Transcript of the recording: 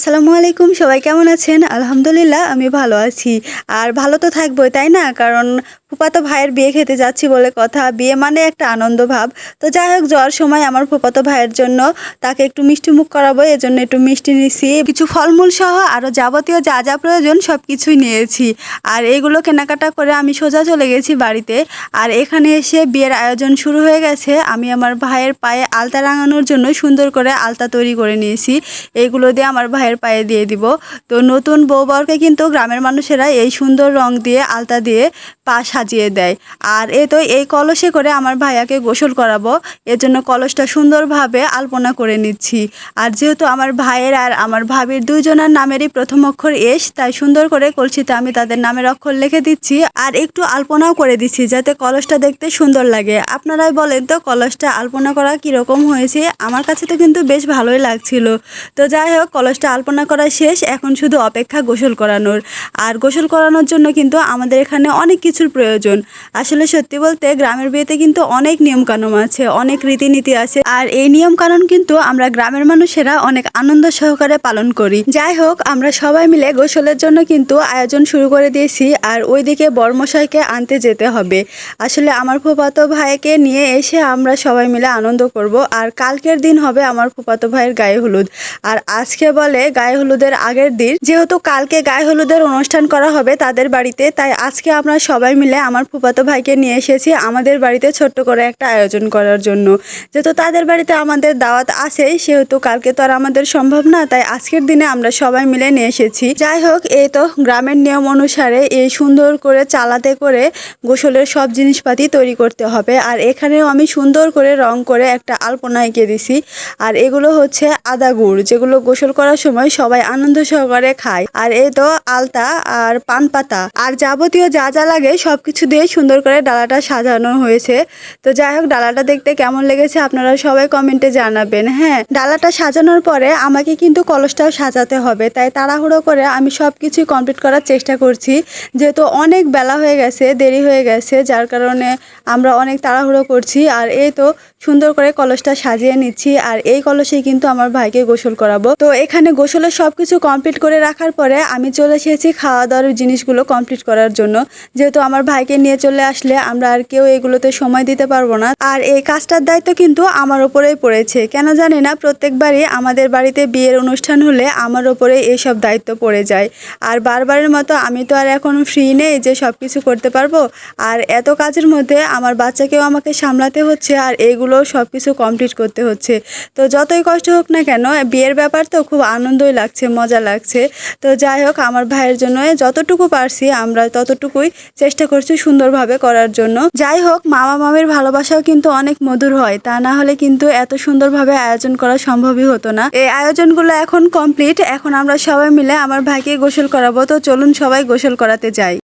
আসসালামু আলাইকুম, সবাই কেমন আছেন? আলহামদুলিল্লাহ, আমি ভালো আছি। আর ভালো তো থাকবোই, তাই না? কারণ ফুপাতো ভাইয়ের বিয়ে খেতে যাচ্ছি বলে কথা। বিয়ে মানে একটা আনন্দ ভাব তো যাই হোক, যাওয়ার সময় আমার ফুপাতো ভাইয়ের জন্য তাকে একটু মিষ্টি মুখ করাবো এজন্য একটু মিষ্টি নিছি। কিছু ফলমূল সহ আরও যাবতীয় যা যা প্রয়োজন সব কিছুই নিয়েছি। আর এগুলো কেনাকাটা করে আমি সোজা চলে গেছি বাড়িতে। আর এখানে এসে বিয়ের আয়োজন শুরু হয়ে গেছে। আমি আমার ভাইয়ের পায়ে আলতা রাঙানোর জন্য সুন্দর করে আলতা তৈরি করে নিয়েছি। এইগুলো দিয়ে আমার ভাইয়ের পায়ে দিয়ে দিব। তো নতুন বউ বউবরকে কিন্তু গ্রামের মানুষেরা এই সুন্দর রং দিয়ে, আলতা দিয়ে পা সাজিয়ে দেয়। আর এ তো এই কলসে করে আমার ভাইয়াকে গোসল করাবো। এর জন্য কলসটা সুন্দরভাবে আলপনা করে নিচ্ছি। আর যেহেতু আমার ভাইয়ের আর আমার ভাবির দুইজনের নামেরই প্রথম অক্ষর এস, তাই সুন্দর করে কলসিতে আমি তাদের নামের অক্ষর লিখে দিচ্ছি। আর একটু আলপনাও করে দিচ্ছি যাতে কলসটা দেখতে সুন্দর লাগে। আপনারাই বলেন তো কলসটা আলপনা করা কীরকম হয়েছে? আমার কাছে তো কিন্তু বেশ ভালোই লাগছিল। তো যাই হোক, কলসটা আলপনা করা শেষ। এখন শুধু অপেক্ষা গোসল করানোর। আর গোসল করানোর জন্য কিন্তু আমাদের এখানে অনেক কিছুর প্রয়োজন। আসলে সত্যি বলতে গ্রামের বিয়েতে কিন্তু অনেক নিয়মকানুন আছে, অনেক রীতিনীতি আছে। আর এই নিয়ম কানুন কিন্তু আমরা গ্রামের মানুষেরা অনেক আনন্দ সহকারে পালন করি। যাই হোক, আমরা সবাই মিলে গোসলের জন্য কিন্তু আয়োজন শুরু করে দিয়েছি আর ওইদিকে বর্মশাইকে আনতে যেতে হবে। আসলে আমার ফুফাতো ভাইকে নিয়ে এসে আমরা সবাই মিলে আনন্দ করব। আর কালকের দিন হবে আমার ফুফাতো ভাইয়ের গায়ে হলুদ। আর আজকে বলে গায়ে হলুদের আগের দিন। যেহেতু কালকে গায়ে হলুদের অনুষ্ঠান করা হবে তাদের বাড়িতে, তাই আজকে আমরা সবাই মিলে আমার ফুফাতো ভাইকে নিয়ে এসেছি আমাদের বাড়িতে ছোট্ট করে একটা আয়োজন করার জন্য। যেহেতু তাদের বাড়িতে আমাদের দাওয়াত আছেই, সেহেতু কালকে তো আর আমাদের সম্ভব না, তাই আজকের দিনে আমরা সবাই মিলে নিয়ে এসেছি। যাই হোক, এই তো গ্রামের নিয়ম অনুসারে এই সুন্দর করে চালাতে করে গোসলের সব জিনিসপাতি তৈরি করতে হবে। আর এখানেও আমি সুন্দর করে রং করে একটা আলপনা এঁকে দিছি। আর এগুলো হচ্ছে আদা গুড়, যেগুলো গোসল করার সময় সবাই আনন্দ সহকারে খায়। আর এই তো আলতা আর পান পাতা। আর যাবতীয় যা যা লাগে সবকিছু দিয়ে সুন্দর করে ডালাটা সাজানো হয়েছে। তো যাই হোক, ডালাটা দেখতে কেমন লেগেছে আপনারা সবাই কমেন্টে জানাবেন হ্যাঁ। ডালাটা সাজানোর পরে আমাকে কিন্তু কলসটাও সাজাতে হবে, তাই তাড়াহুড়ো করে আমি সব কিছুই কমপ্লিট করার চেষ্টা করছি। যেহেতু অনেক বেলা হয়ে গেছে, দেরি হয়ে গেছে, যার কারণে আমরা অনেক তাড়াহুড়ো করছি। আর এই তো সুন্দর করে কলসটা সাজিয়ে নিচ্ছি, আর এই কলসেই কিন্তু আমার ভাইকে গোসল করাবো। তো এখানে গোসলের সব কিছু কমপ্লিট করে রাখার পরে আমি চলে এসেছি খাওয়া দাওয়ার জিনিসগুলো কমপ্লিট করার জন্য। যেহেতু আমার ভাইকে নিয়ে চলে আসলে আমরা আর কেউ এগুলোতে সময় দিতে পারব না। আর এই কাজটার দায়িত্ব কিন্তু আমার ওপরেই পড়েছে। কেন জানি না, প্রত্যেকবারই আমাদের বাড়িতে বিয়ের অনুষ্ঠান হলে আমার ওপরে এইসব দায়িত্ব পড়ে যায়। আর বারবারের মতো আমি তো আর এখন ফ্রি নেই যে সব কিছু করতে পারব। আর এত কাজের মধ্যে আমার বাচ্চাকেও আমাকে সামলাতে হচ্ছে আর এইগুলো সব কিছু কমপ্লিট করতে হচ্ছে। তো যতই কষ্ট হোক না কেন, বিয়ের ব্যাপার তো খুব আনন্দই লাগছে, মজা লাগছে। তো যাই হোক, আমার ভাইয়ের জন্য যতটুকু পারছি আমরা ততটুকুই চেষ্টা করছি সুন্দরভাবে করার জন্য। যাই হোক, মামা মামির ভালোবাসাও কিন্তু অনেক মধুর হয়। তা না হলে কিন্তু এত সুন্দরভাবে আয়োজন করা সম্ভবই হতো না। এই আয়োজনগুলো এখন কমপ্লিট এখন আমরা সবাই মিলে আমার ভাইকে গোসল করাবো। তো চলুন সবাই গোসল করাতে যাই।